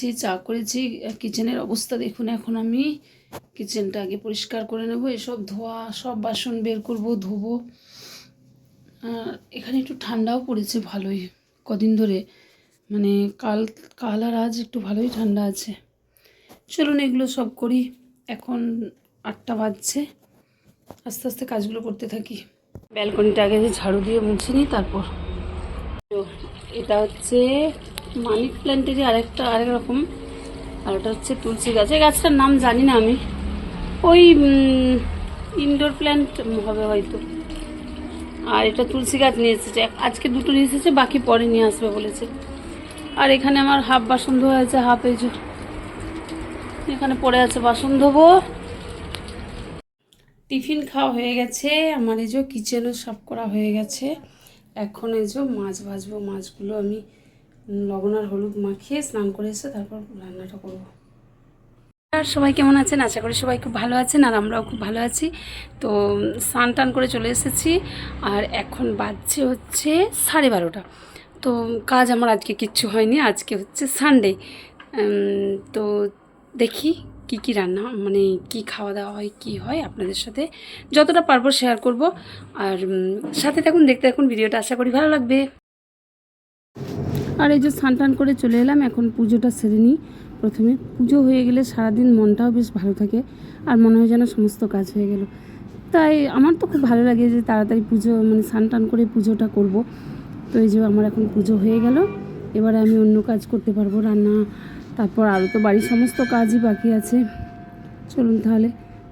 খেয়েছি চা করেছি কিচেনের অবস্থা দেখুন এখন আমি। কিচেনটা আগে পরিষ্কার করে নেব, এসব ধোয়া, সব বাসন বের করব, ধোবো। এখানে একটু ঠান্ডাও পড়েছে ভালোই, কদিন ধরে। মানে কাল কাল আর আজ একটু ভালোই ঠান্ডা আছে। চলুন এগুলো সব করি, এখন আটটা বাজছে। আস্তে আস্তে কাজগুলো করতে থাকি। ব্যালকনিটা আগে ঝাড়ু দিয়ে মুছে নিই, তারপর। এটা হচ্ছে মানি প্ল্যান্টেরই আরেকটা, আরেক রকম, আর ওটা হচ্ছে তুলসী গাছ। এই গাছটার নাম জানি না আমি। ওই ইনডোর প্ল্যান্ট হবে হয়তো। আর এটা তুলসী গাছ নিয়ে এসেছে। আজকে দুটো নিয়ে এসেছে, বাকি পরে নিয়ে আসবে বলেছে। আর এখানে আমার হাফ বাসন ধোয়া হয়েছে, হাফ এই এখানে পড়ে আছে বাসন ধোবো। টিফিন খাওয়া হয়ে গেছে। আমার এই যে কিচেনও সাফ করা হয়ে গেছে। এখন এই যে মাছ ভাজবো, মাছগুলো আমি লবণ আর হলুদ মাখিয়ে স্নান করে এসে তারপর রান্নাটা করব। আর সবাই কেমন আছেন? আশা করি সবাই খুব ভালো আছেন আর আমরাও খুব ভালো আছি। তো, স্নান টান করে চলে এসেছি আর এখন বাজছে হচ্ছে সাড়ে বারোটা। তো, কাজ আমার আজকে কিচ্ছু হয়নি, আজকে হচ্ছে সানডে তো দেখি কি কি রান্না মানে কি খাওয়া দাওয়া হয়, কি হয় আপনাদের সাথে যতটা পারব শেয়ার করব। আর সাথে থাকুন, দেখতে থাকুন, ভিডিওটা আশা করি ভালো লাগবে। আর এই যে স্নান টান করে চলে এলাম, এখন পুজোটা সেরে নিই। প্রথমে পুজো হয়ে গেলে সারাদিন মনটাও বেশ ভালো থাকে আর মনে হয় যেন সমস্ত কাজ হয়ে গেল। তাই আমার তো খুব ভালো লাগে যে তাড়াতাড়ি পুজো মানে স্নান টান করে পুজোটা করব। তো এই যে আমার এখন পুজো হয়ে গেল, এবারে আমি অন্য কাজ করতে পারব, রান্না, তারপর আরও তো বাড়ির সমস্ত কাজই বাকি আছে। চলুন তাহলে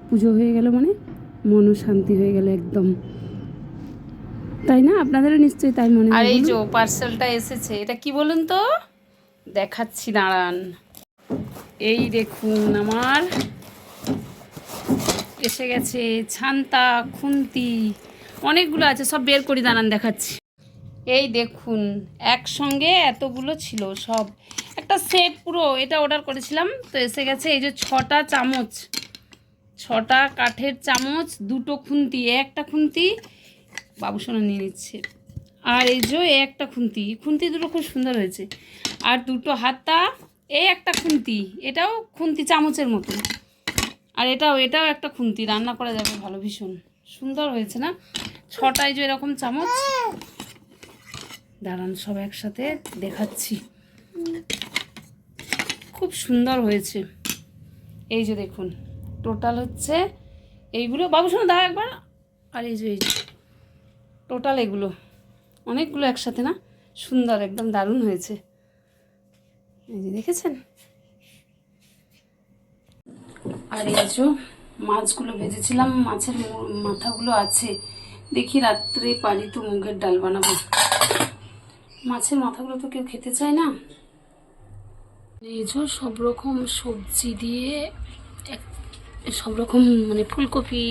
পুজো হয়ে গেল মানে মনও শান্তি হয়ে গেল একদম। তাই না? আপনাদেরও নিশ্চয়ই তাই মনে আর এই যে পার্সেলটা এসেছে এটা কি বলুন তো? দেখাচ্ছি দাঁড়ান। এই দেখুন আমার এসে গেছে ছান্তা খুন্তি অনেকগুলো আছে সব বের করি দাঁড়ান দেখাচ্ছি। এই দেখুন একসঙ্গে এতগুলো ছিল সব। একটা সেট পুরো এটা অর্ডার করেছিলাম তো এসে গেছে এই যে ছটা চামচ। ছটা কাঠের চামচ দুটো খুন্তি একটা খুন্তি বাবুসোনা নিয়ে নিচ্ছে। আর এই যে একটা খুন্তি খুন্তি দুটো খুব সুন্দর হয়েছে। আর দুটো হাতা এই একটা খুন্তি, এটাও খুন্তি চামচের মতো। আর এটাও এটাও একটা খুন্তি, রান্না করা যাবে ভালো ভীষণ। সুন্দর হয়েছে না? ছটায় যে এরকম চামচ। দাঁড়ান, সব একসাথে দেখাচ্ছি। খুব সুন্দর হয়েছে। এই যে দেখুন, টোটাল হচ্ছে এইগুলো। বাবু শোনো দাও একবার। আর এই যে এই যে। টোটাল এগুলো। অনেকগুলো একসাথে না? সুন্দর, একদম দারুণ হয়েছে। এই যে দেখেছেন? আর এই যে মাছগুলো ভেজেছিলাম, মাছের মাথাগুলো আছে। দেখি রাত্রে পারি তো মুগের ডাল বানাবো। মাছের মাথাগুলো তো কেউ খেতে চায় না। এই যে সব রকম সবজি দিয়ে সব রকম মানে ফুলকপি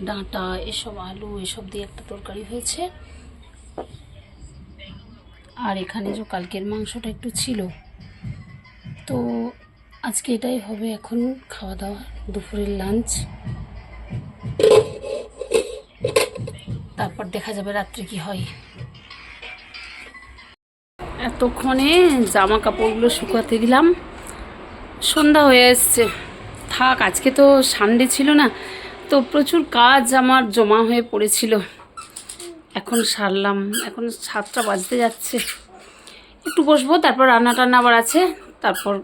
ডাঁটা, এসব আলু, এসব দিয়ে একটা তরকারি হয়েছে। আর এখানে যে কালকের মাংসটা একটু ছিল। তো আজকে এটাই হবে এখন খাওয়া দাওয়া দুপুরের লাঞ্চ। তারপর দেখা যাবে রাত্রে কি হয়। এতক্ষণে জামা কাপড়গুলো শুকাতে দিলাম। সন্ধ্যা হয়ে এসছে। থাক, আজকে তো সানডে ছিল না। তো প্রচুর কাজ আমার জমা হয়ে পড়েছিল। এখন সারলাম, এখন সাতটা বাজতে যাচ্ছে। একটু বসবো, তারপর রান্না টান্না আবার আছে, তারপর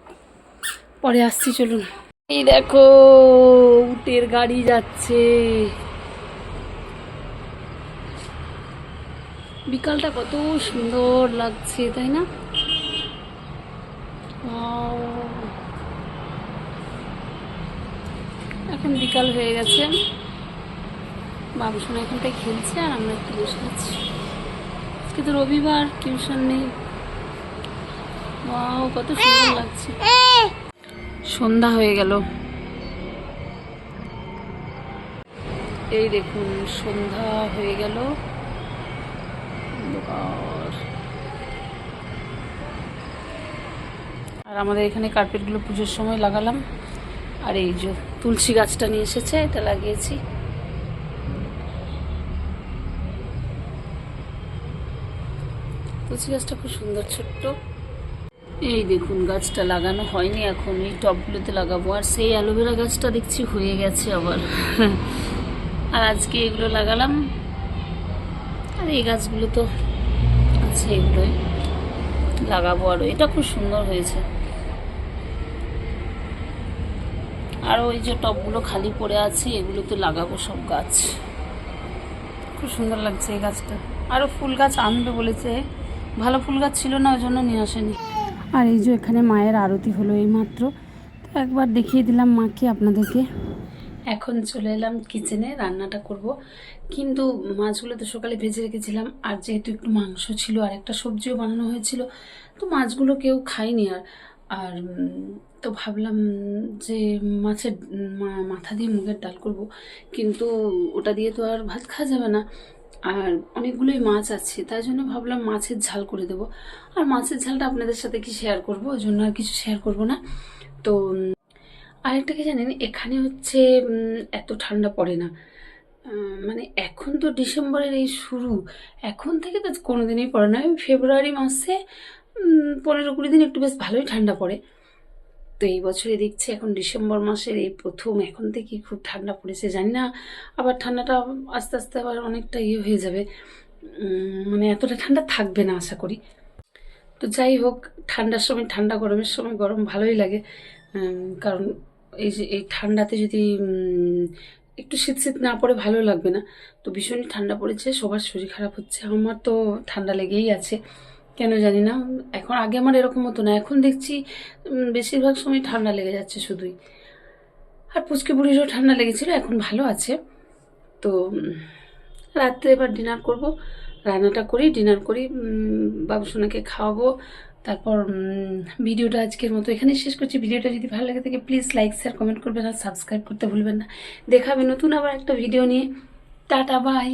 পরে আসছি, চলুন। এই দেখো, উটের গাড়ি যাচ্ছে। বিকালটা কত সুন্দর লাগছে, তাই না? এখন বিকাল হয়ে গেছে। বাবু শোনা এখানটায় খেলছে আর আমরা একটু বসে আছি। আজকে তো রবিবার, টিউশন নেই। ওয়াও, কত সুন্দর লাগছে। সন্ধ্যা হয়ে গেল। এই দেখুন, সন্ধ্যা হয়ে গেল। আর আমাদের এখানে কার্পেটগুলো পুজোর সময় লাগালাম। আর এই যে তুলসী গাছটা নিয়ে এসেছে, এটা লাগিয়েছি। তুলসী গাছটা খুব সুন্দর, ছোট্ট। এই দেখুন, গাছটা লাগানো হয়নি এখন, এই টবগুলোতে লাগাবো। আর সেই অ্যালোভেরা গাছটা দেখছি হয়ে গেছে আবার। আর আজকে এগুলো লাগালাম। আর এই গাছগুলো তো আছে এগুলোই। লাগাবো আরও এটা খুব সুন্দর হয়েছে। আর ওই যে টবগুলো খালি পড়ে আছে এগুলোতে লাগাবো সব গাছ। খুব সুন্দর লাগছে এই গাছটা। আরও ফুল গাছ আনবে বলেছে। ভালো ফুল গাছ ছিল না ওই জন্য নিয়ে আসেনি। আর এই যে এখানে মায়ের আরতি হলো এই মাত্র তো একবার দেখিয়ে দিলাম মাকে আপনাদেরকে। এখন চলে এলাম কিচেনে রান্নাটা করব। কিন্তু মাছগুলো তো সকালে ভেজে রেখেছিলাম আর যেহেতু একটু মাংস ছিল আর একটা সবজিও বানানো হয়েছিল তো মাছগুলো কেউ খায়নি আর। আর, তো ভাবলাম যে মাছের মাথা দিয়ে মুগের ডাল করব। কিন্তু ওটা দিয়ে তো আর ভাত খাওয়া যাবে না। আর অনেকগুলোই মাছ আছে, তাই জন্য ভাবলাম মাছের ঝাল করে দেবো। আর মাছের ঝালটা আপনাদের সাথে কি শেয়ার করব? ওই জন্য আর কিছু শেয়ার করব না। তো, আরেকটা কি জানেন, এখানে হচ্ছে এত ঠান্ডা পড়ে না। মানে এখন তো ডিসেম্বরের এই শুরু। এখন থেকে তো কোনোদিনই পড়ে না। ফেব্রুয়ারি মাসে পনেরো কুড়ি দিন একটু বেশ ভালোই ঠান্ডা পড়ে। তো এই বছরে দেখছি এখন ডিসেম্বর মাসের এই প্রথম, এখন থেকে খুব ঠান্ডা পড়েছে, জানি না। আবার ঠান্ডাটা আস্তে আস্তে আবার অনেকটা ইয়ে হয়ে যাবে। মানে এতটা ঠান্ডা থাকবে না আশা করি। তো যাই হোক, ঠান্ডার সময় ঠান্ডা, গরমের সময় গরম ভালোই লাগে। কারণ এই যে, এই ঠান্ডাতে যদি একটু শীত শীত না পড়ে ভালো লাগবে না। তো ভীষণই ঠান্ডা পড়েছে, সবার শরীর খারাপ হচ্ছে। আমার তো ঠান্ডা লেগেই আছে। কেন জানি না। এখন আগে আমার এরকম হতো না, এখন দেখছি বেশিরভাগ সময় ঠান্ডা লেগে যাচ্ছে শুধুই। আর পুচকে বুড়িরও ঠান্ডা লেগেছিল, এখন ভালো আছে। তো রাত্রে এবার ডিনার করব, রান্নাটা করি ডিনার করি বাবুসোনাকে খাওয়াবো, তারপর ভিডিওটা আজকের মতো এখানেই শেষ করছি। ভিডিওটা যদি ভালো লাগে থাকে প্লিজ লাইক শেয়ার কমেন্ট করবেন আর সাবস্ক্রাইব করতে ভুলবেন না। দেখাবে নতুন আবার একটা ভিডিও নিয়ে। Tata bye